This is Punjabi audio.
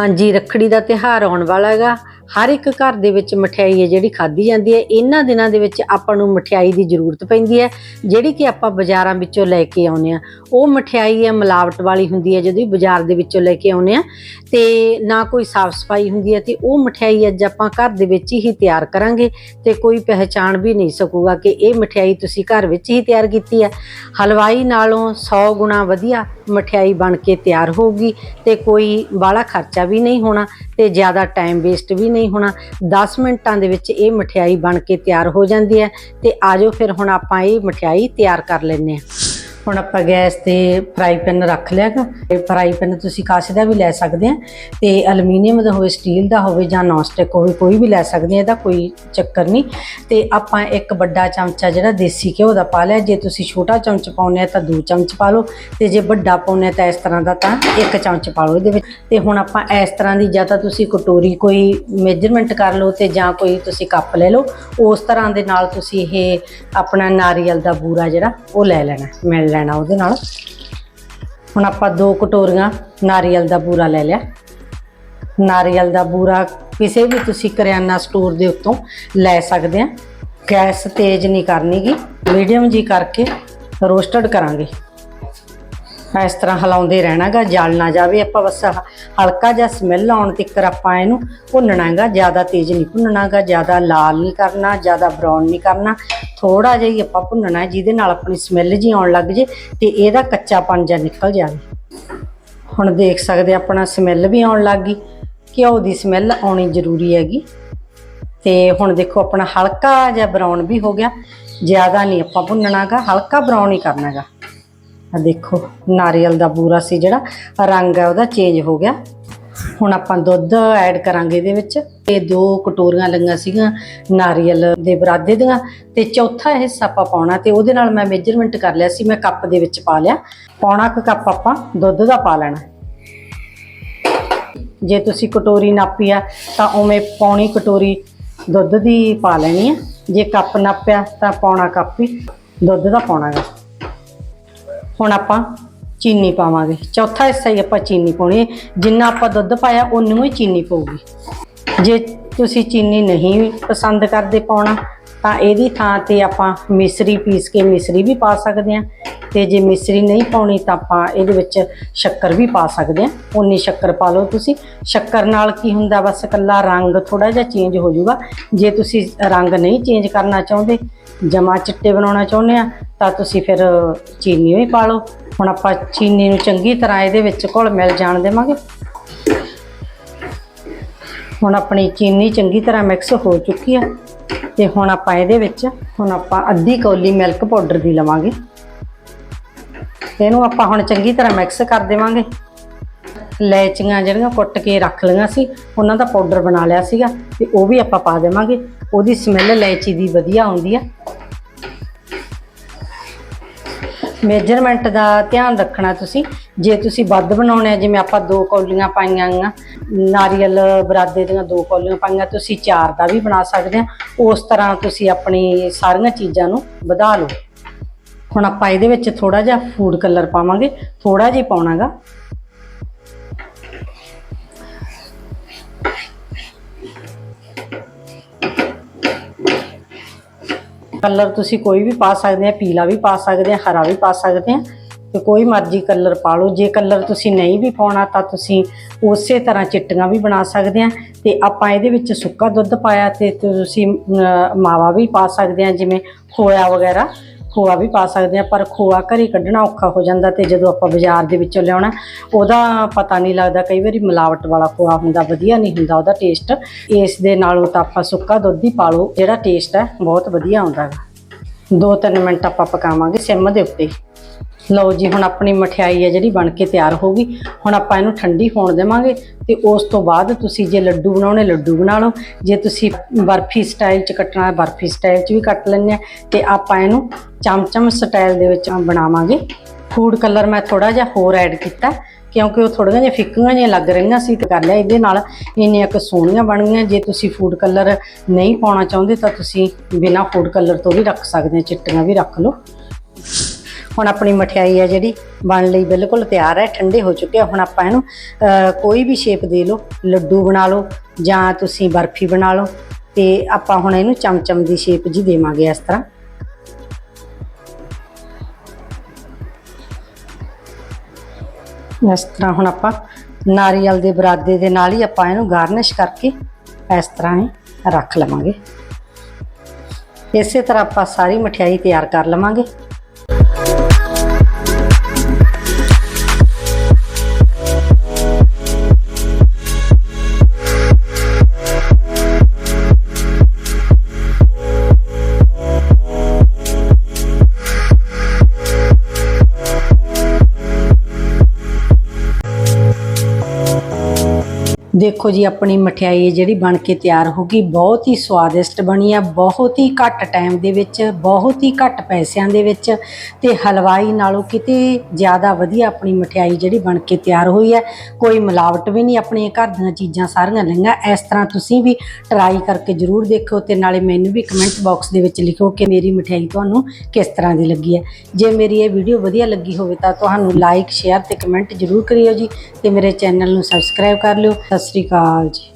ਹਾਂਜੀ ਰੱਖੜੀ ਦਾ ਤਿਉਹਾਰ ਆਉਣ ਵਾਲਾ ਹੈਗਾ। ਹਰ ਇੱਕ ਘਰ ਦੇ ਵਿੱਚ ਮਠਿਆਈ ਹੈ ਜਿਹੜੀ ਖਾਧੀ ਜਾਂਦੀ ਹੈ। ਇਹਨਾਂ ਦਿਨਾਂ ਦੇ ਵਿੱਚ ਆਪਾਂ ਨੂੰ ਮਠਿਆਈ ਦੀ ਜ਼ਰੂਰਤ ਪੈਂਦੀ ਹੈ। ਜਿਹੜੀ ਕਿ ਆਪਾਂ ਬਾਜ਼ਾਰਾਂ ਵਿੱਚੋਂ ਲੈ ਕੇ ਆਉਂਦੇ ਆ ਉਹ ਮਠਿਆਈ ਹੈ ਮਿਲਾਵਟ ਵਾਲੀ ਹੁੰਦੀ ਹੈ ਜਦੋਂ ਬਾਜ਼ਾਰ ਦੇ ਵਿੱਚੋਂ ਲੈ ਕੇ ਆਉਂਦੇ ਆ ਤੇ ਨਾ ਕੋਈ ਸਾਫ਼ ਸਫ਼ਾਈ ਹੁੰਦੀ ਹੈ ਤੇ ਉਹ ਮਠਿਆਈ ਅੱਜ ਆਪਾਂ ਘਰ ਦੇ ਵਿੱਚ ਹੀ ਤਿਆਰ ਕਰਾਂਗੇ ਤੇ ਕੋਈ ਪਹਿਚਾਣ ਵੀ ਨਹੀਂ ਸਕੂਗਾ ਕਿ ਇਹ ਮਠਿਆਈ ਤੁਸੀਂ ਘਰ ਵਿੱਚ ਹੀ ਤਿਆਰ ਕੀਤੀ ਹੈ। ਹਲਵਾਈ ਨਾਲੋਂ 100 ਗੁਣਾ ਵਧੀਆ ਮਠਿਆਈ ਬਣ ਕੇ ਤਿਆਰ ਹੋਊਗੀ ਤੇ ਕੋਈ ਬਾਹਲਾ ਖਰਚਾ ਵੀ ਨਹੀਂ ਹੋਣਾ ਤੇ ਜ਼ਿਆਦਾ ਟਾਈਮ ਵੇਸਟ ਵੀ ਨਹੀਂ ਹੋਣਾ 10 ਮਿੰਟਾਂ ਦੇ ਵਿੱਚ ਇਹ ਮਠਿਆਈ ਬਣ ਕੇ ਤਿਆਰ ਹੋ ਜਾਂਦੀ ਹੈ ਤੇ ਆਜੋ ਫਿਰ ਹੁਣ ਆਪਾਂ ਇਹ ਮਠਿਆਈ ਤਿਆਰ ਕਰ ਲੈਂਦੇ ਹਾਂ। ਹੁਣ ਆਪਾਂ ਗੈਸ ਤੇ ਫਰਾਈ ਪੈਨ ਰੱਖ ਲਿਆਗਾ ਇਹ ਫਰਾਈ ਪੈਨ ਤੁਸੀਂ ਕਾਸੇ ਦਾ ਵੀ ਲੈ ਸਕਦੇ ਆ। ਤੇ ਐਲੂਮੀਨੀਅਮ ਦਾ ਹੋਵੇ, ਸਟੀਲ ਦਾ ਹੋਵੇ ਜਾਂ ਨੌਨ ਸਟਿਕ ਹੋਵੇ, ਕੋਈ ਵੀ ਲੈ ਸਕਦੇ ਆ, ਇਹਦਾ ਕੋਈ ਚੱਕਰ ਨਹੀਂ। ਤੇ ਆਪਾਂ ਇੱਕ ਵੱਡਾ ਚਮਚਾ ਜਿਹੜਾ ਦੇਸੀ ਘਿਓ ਦਾ ਪਾ ਲਿਆ। ਜੇ ਤੁਸੀਂ ਛੋਟਾ ਚਮਚ ਪਾਉਂਦੇ ਆ ਤਾਂ ਦੋ ਚਮਚ ਪਾ ਲਓ। ਤੇ ਜੇ ਵੱਡਾ ਪਾਉਂਦੇ ਆ ਤਾਂ ਇਸ ਤਰ੍ਹਾਂ ਦਾ ਤਾਂ ਇੱਕ ਚਮਚ ਪਾ ਲਓ ਇਹਦੇ ਵਿੱਚ। ਤੇ ਹੁਣ ਆਪਾਂ ਇਸ ਤਰ੍ਹਾਂ ਦੀ ਜਾਂ ਤਾਂ ਤੁਸੀਂ ਕਟੋਰੀ ਕੋਈ ਮੇਜਰਮੈਂਟ ਕਰ ਲਓ ਤੇ ਜਾਂ ਕੋਈ ਤੁਸੀਂ ਕੱਪ ਲੈ ਲਓ। ਉਸ ਤਰ੍ਹਾਂ ਦੇ ਨਾਲ ਤੁਸੀਂ ਇਹ ਆਪਣਾ ਨਾਰੀਅਲ ਦਾ ਬੂਰਾ ਜਿਹੜਾ ਉਹ ਲੈ ਲੈਣਾ, ਮਿਲ ਲੈਣਾ ਉਹਦੇ ਨਾਲ। ਹੁਣ ਆਪਾਂ ਦੋ ਕਟੋਰੀਆਂ ਨਾਰੀਅਲ ਦਾ ਬੂਰਾ ਲੈ ਲਿਆ। ਨਾਰੀਅਲ ਦਾ ਬੂਰਾ ਕਿਸੇ ਵੀ ਤੁਸੀਂ ਕਰਿਆਨਾ ਸਟੋਰ ਦੇ ਉੱਤੋਂ ਲੈ ਸਕਦੇ ਆ। ਗੈਸ ਤੇਜ਼ ਨਹੀਂ ਕਰਨੀਗੀ। ਮੀਡੀਅਮ ਜੀ ਕਰਕੇ ਰੋਸਟਡ ਕਰਾਂਗੇ। ਇਸ ਤਰ੍ਹਾਂ ਹਿਲਾਉਂਦੇ ਰਹਿਣਾਗਾ, ਜਲ ਨਾ ਜਾਵੇ। ਆਪਾਂ ਬਸ ਹਲਕਾ ਜਿਹਾ ਸਮੈਲ ਆਉਣ ਤੱਕ ਆਪਾਂ ਇਹਨੂੰ ਭੁੰਨਣਾਗਾ, ਜ਼ਿਆਦਾ ਤੇਜ਼ ਨਹੀਂ ਭੁੰਨਣਾਗਾ, ਜ਼ਿਆਦਾ ਲਾਲ ਨਹੀਂ ਕਰਨਾ, ਜ਼ਿਆਦਾ ਬਰਾਊਨ ਨਹੀਂ ਕਰਨਾ। ਥੋੜਾ ਜਿਹਾ ਹੀ ਆਪਾਂ ਭੁੰਨਣਾ ਜਿਹਦੇ ਨਾਲ ਆਪਣੀ ਸਮੈਲ ਜੀ ਆਉਣ ਲੱਗ ਜੇ ਤੇ ਇਹਦਾ ਕੱਚਾਪਨ ਜਿਹਾ ਨਿਕਲ ਜਾਵੇ। ਹੁਣ ਦੇਖ ਸਕਦੇ ਆਪਣਾ ਸਮੈਲ ਵੀ ਆਉਣ ਲੱਗ ਗਈ। ਘਿਓ ਦੀ ਸਮੈਲ ਆਉਣੀ ਜ਼ਰੂਰੀ ਹੈਗੀ। ਤੇ ਹੁਣ ਦੇਖੋ, ਆਪਣਾ ਹਲਕਾ ਜਿਹਾ ਬਰਾਊਨ ਵੀ ਹੋ ਗਿਆ। ਜ਼ਿਆਦਾ ਨਹੀਂ ਆਪਾਂ ਭੁੰਨਣਾਗਾ, ਹਲਕਾ ਬਰਾਊਨ ਹੀ ਕਰਨਾਗਾ। ਆ ਦੇਖੋ, ਨਾਰੀਅਲ ਦਾ ਬੂਰਾ ਸੀ ਜਿਹੜਾ, ਰੰਗ ਹੈ ਉਹਦਾ ਚੇਂਜ ਹੋ ਗਿਆ। ਹੁਣ ਆਪਾਂ ਦੁੱਧ ਐਡ ਕਰਾਂਗੇ ਇਹਦੇ ਵਿੱਚ। ਤੇ ਦੋ ਕਟੋਰੀਆਂ ਲਈਆਂ ਸੀਗੀਆਂ, ਨਾਰੀਅਲ ਦੇ ਬਰਾਦੇ ਦੀਆਂ, ਤੇ ਚੌਥਾ ਹਿੱਸਾ ਆਪਾਂ ਪਾਉਣਾ, ਤੇ ਉਹਦੇ ਨਾਲ ਮੈਂ ਮੇਜਰਮੈਂਟ ਕਰ ਲਿਆ ਸੀ, ਮੈਂ ਕੱਪ ਦੇ ਵਿੱਚ ਪਾ ਲਿਆ। ਪੌਣਾ ਕੁ ਕੱਪ ਆਪਾਂ, ਦੁੱਧ ਦਾ ਪਾ ਲੈਣਾ। ਜੇ ਤੁਸੀਂ ਕਟੋਰੀ ਨਾਪੀ ਆ, ਤਾਂ ਉਵੇਂ ਪੌਣੀ ਕਟੋਰੀ ਦੁੱਧ ਦੀ ਪਾ ਲੈਣੀ ਆ। ਜੇ ਕੱਪ ਨਾਪਿਆ, ਤਾਂ ਪੌਣਾ ਕੱਪ ਹੀ ਦੁੱਧ ਦਾ ਪਾਉਣਾ ਗਾ। ਹੁਣ ਆਪਾਂ ਚੀਨੀ ਪਾਵਾਂਗੇ। ਚੌਥਾ ਹਿੱਸਾ ਹੀ ਆਪਾਂ ਚੀਨੀ ਪਾਉਣੀ ਹੈ। ਜਿੰਨਾ ਆਪਾਂ ਦੁੱਧ ਪਾਇਆ, ਉਹਨੂੰ ਹੀ ਚੀਨੀ ਪਊਗੀ। ਜੇ ਤੁਸੀਂ ਚੀਨੀ ਨਹੀਂ ਪਸੰਦ ਕਰਦੇ ਪਾਉਣਾ, ਤਾਂ ਇਹਦੀ ਥਾਂ ਤੇ ਆਪਾਂ ਮਿਸਰੀ ਪੀਸ ਕੇ ਮਿਸਰੀ ਵੀ ਪਾ ਸਕਦੇ ਹਾਂ। ਤੇ ਜੇ ਮਿਸਰੀ ਨਹੀਂ ਪਾਉਣੀ, ਤਾਂ ਆਪਾਂ ਇਹਦੇ ਵਿੱਚ ਸ਼ੱਕਰ ਵੀ ਪਾ ਸਕਦੇ ਹਾਂ। ਉਨੀ ਸ਼ੱਕਰ ਪਾ ਲਓ ਤੁਸੀਂ। ਸ਼ੱਕਰ ਨਾਲ ਕੀ ਹੁੰਦਾ? ਬਸ ਇਕੱਲਾ ਰੰਗ ਥੋੜਾ ਜਿਹਾ ਚੇਂਜ ਹੋ ਜਾਊਗਾ। ਜੇ ਤੁਸੀਂ ਰੰਗ ਨਹੀਂ ਚੇਂਜ ਕਰਨਾ ਚਾਹੁੰਦੇ ਜਮਾ ਚਿੱਟੇ ਬਣਾਉਣਾ ਚਾਹੁੰਦੇ ਆ, ਤਾਂ ਤੁਸੀਂ ਫਿਰ ਚੀਨੀ ਵੀ ਪਾ ਲਓ। ਹੁਣ ਆਪਾਂ ਚੀਨੀ ਨੂੰ ਚੰਗੀ ਤਰ੍ਹਾਂ ਇਹਦੇ ਵਿੱਚ ਘੁਲ ਮਿਲ ਜਾਣ ਦੇਵਾਂਗੇ। ਹੁਣ ਆਪਣੀ ਚੀਨੀ ਚੰਗੀ ਤਰ੍ਹਾਂ ਮਿਕਸ ਹੋ ਚੁੱਕੀ ਆ ਤੇ ਹੁਣ ਆਪਾਂ ਇਹਦੇ ਵਿੱਚ, ਹੁਣ ਆਪਾਂ ਅੱਧੀ ਕੌਲੀ ਮਿਲਕ ਪਾਊਡਰ ਦੀ ਲਵਾਂਗੇ। ਇਹਨੂੰ ਆਪਾਂ ਹੁਣ ਚੰਗੀ ਤਰ੍ਹਾਂ ਮਿਕਸ ਕਰ ਦੇਵਾਂਗੇ। ਲੈਚੀਆਂ ਜਿਹੜੀਆਂ ਕੁੱਟ ਕੇ ਰੱਖ ਲਈਆਂ ਸੀ, ਉਹਨਾਂ ਦਾ ਪਾਊਡਰ ਬਣਾ ਲਿਆ ਸੀਗਾ ਤੇ ਉਹ ਵੀ ਆਪਾਂ ਪਾ ਦੇਵਾਂਗੇ। ਉਹਦੀ ਸਮੈਲ ਲੈਚੀ ਦੀ ਵਧੀਆ ਆਉਂਦੀ ਆ। ਮੇਜਰਮੈਂਟ ਦਾ ਧਿਆਨ ਰੱਖਣਾ ਤੁਸੀਂ। ਜੇ ਤੁਸੀਂ ਵੱਧ ਬਣਾਉਣੇ ਆ, ਜਿਵੇਂ ਆਪਾਂ ਦੋ ਕੌਲੀਆਂ ਪਾਈਆਂ ਆ ਨਾਰੀਅਲ ਬਰਾਦੇ ਦੀਆਂ ਦੋ ਕੌਲੀਆਂ ਪਾਈਆਂ, ਤੁਸੀਂ ਚਾਰ ਦਾ ਵੀ ਬਣਾ ਸਕਦੇ ਆ। ਉਸ ਤਰ੍ਹਾਂ ਤੁਸੀਂ ਆਪਣੀ ਸਾਰੀਆਂ ਚੀਜ਼ਾਂ ਨੂੰ ਵਧਾ ਲਓ। ਹੁਣ ਆਪਾਂ ਇਹਦੇ ਵਿੱਚ ਥੋੜਾ ਜਿਹਾ ਫੂਡ ਕਲਰ ਪਾਵਾਂਗੇ ਥੋੜਾ ਜਿਹਾ ਹੀ ਪਾਉਣਾਗਾ ਕਲਰ ਤੁਸੀਂ ਕੋਈ ਵੀ ਪਾ ਸਕਦੇ ਆ, ਪੀਲਾ ਵੀ ਪਾ ਸਕਦੇ ਆ, ਹਰਾ ਵੀ ਪਾ ਸਕਦੇ ਆ ਤੇ ਕੋਈ ਮਰਜ਼ੀ ਕਲਰ ਪਾ ਲਓ। ਜੇ ਕਲਰ ਤੁਸੀਂ ਨਹੀਂ ਵੀ ਪਾਉਣਾ ਤਾਂ ਤੁਸੀਂ ਉਸੇ ਤਰ੍ਹਾਂ ਚਿੱਟੀਆਂ ਵੀ ਬਣਾ ਸਕਦੇ ਆ ਤੇ ਆਪਾਂ ਇਹਦੇ ਵਿੱਚ ਸੁੱਕਾ ਦੁੱਧ ਪਾਇਆ ਤੇ ਤੁਸੀਂ ਮਾਵਾ ਵੀ ਪਾ ਸਕਦੇ ਆ, ਜਿਵੇਂ ਖੋਇਆ ਵਗੈਰਾ। ਖੋਆ ਵੀ ਪਾ ਸਕਦੇ ਆ, ਪਰ ਖੋਆ ਘਰੇ ਕੱਢਣਾ ਔਖਾ ਹੋ ਜਾਂਦਾ ਤੇ ਜਦੋਂ ਆਪਾਂ ਬਾਜ਼ਾਰ ਦੇ ਵਿੱਚੋਂ ਲਿਆਉਣਾ, ਉਹਦਾ ਪਤਾ ਨਹੀਂ ਲੱਗਦਾ, ਕਈ ਵਾਰੀ ਮਿਲਾਵਟ ਵਾਲਾ ਖੋਆ ਹੁੰਦਾ, ਵਧੀਆ ਨਹੀਂ ਹੁੰਦਾ ਉਹਦਾ ਟੇਸਟ ਇਸ ਦੇ ਨਾਲੋਂ ਤਾਂ ਆਪਾਂ ਸੁੱਕਾ ਦੁੱਧ ਹੀ ਪਾ ਲਓ, ਜਿਹੜਾ ਟੇਸਟ ਹੈ, ਬਹੁਤ ਵਧੀਆ ਆਉਂਦਾ ਹੈ ਦੋ ਤਿੰਨ ਮਿੰਟ ਆਪਾਂ ਪਕਾਵਾਂਗੇ ਸਿਮ ਦੇ ਉੱਤੇ। ਲਓ ਜੀ, ਹੁਣ ਆਪਣੀ ਮਠਿਆਈ ਹੈ ਜਿਹੜੀ ਬਣ ਕੇ ਤਿਆਰ ਹੋ ਗਈ। ਹੁਣ ਆਪਾਂ ਇਹਨੂੰ ਠੰਡੀ ਹੋਣ ਦੇਵਾਂਗੇ ਤੇ ਉਸ ਤੋਂ ਬਾਅਦ ਤੁਸੀਂ ਜੇ ਲੱਡੂ ਬਣਾਉਣੇ, ਲੱਡੂ ਬਣਾ ਲਓ। ਜੇ ਤੁਸੀਂ ਬਰਫੀ ਸਟਾਈਲ ਚ ਕੱਟਣਾ ਹੈ, ਬਰਫੀ ਸਟਾਈਲ ਚ ਵੀ ਕੱਟ ਲੈਂਦੇ ਆ ਤੇ ਆਪਾਂ ਇਹਨੂੰ ਚਮਚਮ ਸਟਾਈਲ ਦੇ ਵਿੱਚ ਬਣਾਵਾਂਗੇ। ਫੂਡ ਕਲਰ ਮੈਂ ਥੋੜਾ ਜਿਹਾ ਹੋਰ ਐਡ ਕੀਤਾ ਕਿਉਂਕਿ ਉਹ ਥੋੜੀਆਂ ਜਿਹੀਆਂ ਫਿੱਕੀਆਂ ਜਿਹੀਆਂ ਲੱਗ ਰਹੀਆਂ ਸੀ ਤੇ ਕਰ ਲਿਆ ਇਹਦੇ ਨਾਲ। ਇੰਨੀਆਂ ਕੁ ਸੋਹਣੀਆਂ ਬਣ ਗਈਆਂ। ਜੇ ਤੁਸੀਂ ਫੂਡ ਕਲਰ ਨਹੀਂ ਪਾਉਣਾ ਚਾਹੁੰਦੇ ਤਾਂ ਤੁਸੀਂ ਬਿਨਾ ਫੂਡ ਕਲਰ ਤੋਂ ਵੀ ਰੱਖ ਸਕਦੇ ਆ ਚਿੱਟੀਆਂ ਵੀ ਰੱਖ ਲਓ। ਹੁਣ ਆਪਣੀ ਮਠਿਆਈ ਹੈ ਜਿਹੜੀ ਬਣ ਲਈ ਬਿਲਕੁਲ ਤਿਆਰ ਹੈ, ਠੰਡੇ ਹੋ ਚੁੱਕੇ ਆ। ਹੁਣ ਆਪਾਂ ਇਹਨੂੰ ਕੋਈ ਵੀ ਸ਼ੇਪ ਦੇ ਲਓ, ਲੱਡੂ ਬਣਾ ਲਓ ਜਾਂ ਤੁਸੀਂ ਬਰਫੀ ਬਣਾ ਲਓ ਤੇ ਆਪਾਂ ਹੁਣ ਇਹਨੂੰ ਚਮਚਮ ਦੀ ਸ਼ੇਪ ਜੀ ਦੇਵਾਂਗੇ ਇਸ ਤਰ੍ਹਾਂ। ਇਸ ਤਰ੍ਹਾਂ ਹੁਣ ਆਪਾਂ ਨਾਰੀਅਲ ਦੇ ਬਰਾਦੇ ਦੇ ਨਾਲ ਹੀ ਆਪਾਂ ਇਹਨੂੰ ਗਾਰਨਿਸ਼ ਕਰਕੇ ਇਸ ਤਰ੍ਹਾਂ ਹੀ ਰੱਖ ਲਵਾਂਗੇ। ਇਸੇ ਤਰ੍ਹਾਂ ਆਪਾਂ ਸਾਰੀ ਮਠਿਆਈ ਤਿਆਰ ਕਰ ਲਵਾਂਗੇ। ਦੇਖੋ ਜੀ, ਆਪਣੀ ਮਠਿਆਈ ਜਿਹੜੀ ਬਣ ਕੇ ਤਿਆਰ ਹੋ ਗਈ, ਬਹੁਤ ਹੀ ਸਵਾਦਿਸ਼ਟ ਬਣੀ ਆ, ਬਹੁਤ ਹੀ ਘੱਟ ਟਾਈਮ ਦੇ ਵਿੱਚ, ਬਹੁਤ ਹੀ ਘੱਟ ਪੈਸਿਆਂ ਦੇ ਵਿੱਚ ਤੇ ਹਲਵਾਈ ਨਾਲੋਂ ਕਿਤੇ ਜ਼ਿਆਦਾ ਵਧੀਆ ਆਪਣੀ ਮਠਿਆਈ ਜਿਹੜੀ ਬਣ ਕੇ ਤਿਆਰ ਹੋਈ ਹੈ। ਕੋਈ ਮਿਲਾਵਟ ਵੀ ਨਹੀਂ ਆਪਣੀਆਂ ਘਰ ਦੀਆਂ ਚੀਜ਼ਾਂ ਸਾਰੀਆਂ ਲਈਆਂ। ਇਸ ਤਰ੍ਹਾਂ ਤੁਸੀਂ ਵੀ ਟਰਾਈ ਕਰਕੇ ਜਰੂਰ ਦੇਖੋ ਤੇ ਨਾਲੇ ਮੈਨੂੰ ਵੀ ਕਮੈਂਟ ਬਾਕਸ ਦੇ ਵਿੱਚ ਲਿਖੋ ਕਿ ਮੇਰੀ ਮਠਿਆਈ ਤੁਹਾਨੂੰ ਕਿਸ ਤਰ੍ਹਾਂ ਦੀ ਲੱਗੀ ਹੈ। ਜੇ ਮੇਰੀ ਇਹ ਵੀਡੀਓ ਵਧੀਆ ਲੱਗੀ ਹੋਵੇ ਤਾਂ ਤੁਹਾਨੂੰ ਲਾਈਕ ਸ਼ੇਅਰ ਤੇ ਕਮੈਂਟ ਜਰੂਰ ਕਰਿਓ ਜੀ ਤੇ ਮੇਰੇ ਚੈਨਲ ਨੂੰ ਸਬਸਕ੍ਰਾਈਬ ਕਰ ਲਿਓ। ਸਤਿ ਸ੍ਰੀ ਅਕਾਲ ਜੀ